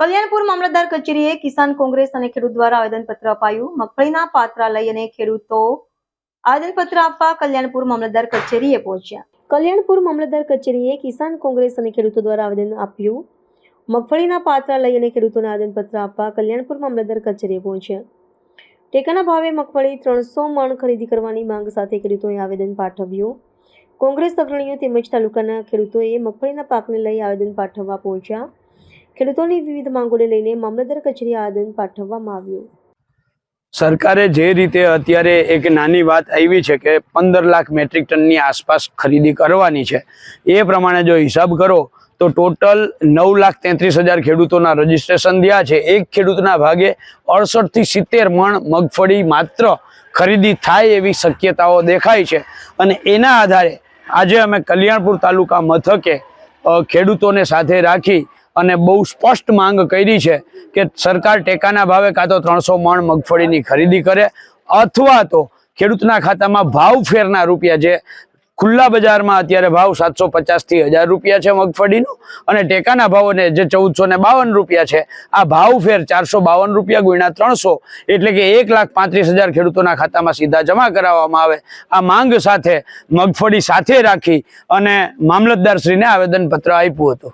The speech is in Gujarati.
કલ્યાણપુર મામલતદાર કચેરીએ કિસાન કોંગ્રેસ અને ખેડૂત દ્વારા આવેદનપત્ર અપાયું. મગફળીના પાત્રા લઈ અને ખેડૂતો આવેદનપત્ર આપવા કલ્યાણપુર મામલતદાર કચેરીએ પહોંચ્યા. કલ્યાણપુર મામલતદાર કચેરીએ કિસાન કોંગ્રેસ અને ખેડૂતો દ્વારા આવેદન આપ્યું. મગફળીના પાત્રા લઈ અને ખેડૂતોને આવેદનપત્ર આપવા કલ્યાણપુર મામલતદાર કચેરીએ પહોંચ્યા. ટેકાના ભાવે મગફળી ત્રણસો મણ ખરીદી કરવાની માંગ સાથે ખેડૂતોએ આવેદન પાઠવ્યું. કોંગ્રેસ અગ્રણીઓ તેમજ તાલુકાના ખેડૂતોએ મગફળીના પાકને લઈ આવેદન પાઠવવા પહોંચ્યા. ખેડૂતોની વિવિધ માંગોને લઈને મામલતદાર કચેરી આદન પાઠવવામાં આવ્યું. સરકારે જે રીતે અત્યારે એક નાની વાત આવી છે કે પંદર લાખ મેટ્રિક ટનની આસપાસ ખરીદી કરવાની છે, એ પ્રમાણે જો હિસાબ કરો, તો ટોટલ નવ લાખ તેત્રીસ હજાર ખેડૂતોના રજીસ્ટ્રેશન થયા છે. એક ખેડૂતના ભાગે અડસઠથી સિત્તેર મણ મગફળી માત્ર ખરીદી થાય એવી શક્યતાઓ દેખાય છે. અને એના આધારે આજે અમે કલ્યાણપુર તાલુકા મથકે ખેડૂતોને સાથે રાખી અને બહુ સ્પષ્ટ માંગ કરી છે કે સરકાર ટેકાના ભાવે કાં તો ત્રણસો મણ મગફળીની ખરીદી કરે અથવા તો ખેડૂતના ખાતામાં ભાવ ફેરના રૂપિયા જે ખુલ્લા બજારમાં અત્યારે ભાવ સાતસો પચાસથી હજાર રૂપિયા છે મગફળીનું અને ટેકાના ભાવોને જે ચૌદસો ને બાવન રૂપિયા છે, આ ભાવ ફેર ચારસો બાવન રૂપિયા ગુણ્યા ત્રણસો એટલે કે એક લાખ પાંત્રીસ હજાર ખેડૂતોના ખાતામાં સીધા જમા કરાવવામાં આવે. આ માંગ સાથે મગફળી સાથે રાખી અને મામલતદારશ્રીને આવેદનપત્ર આપ્યું હતું.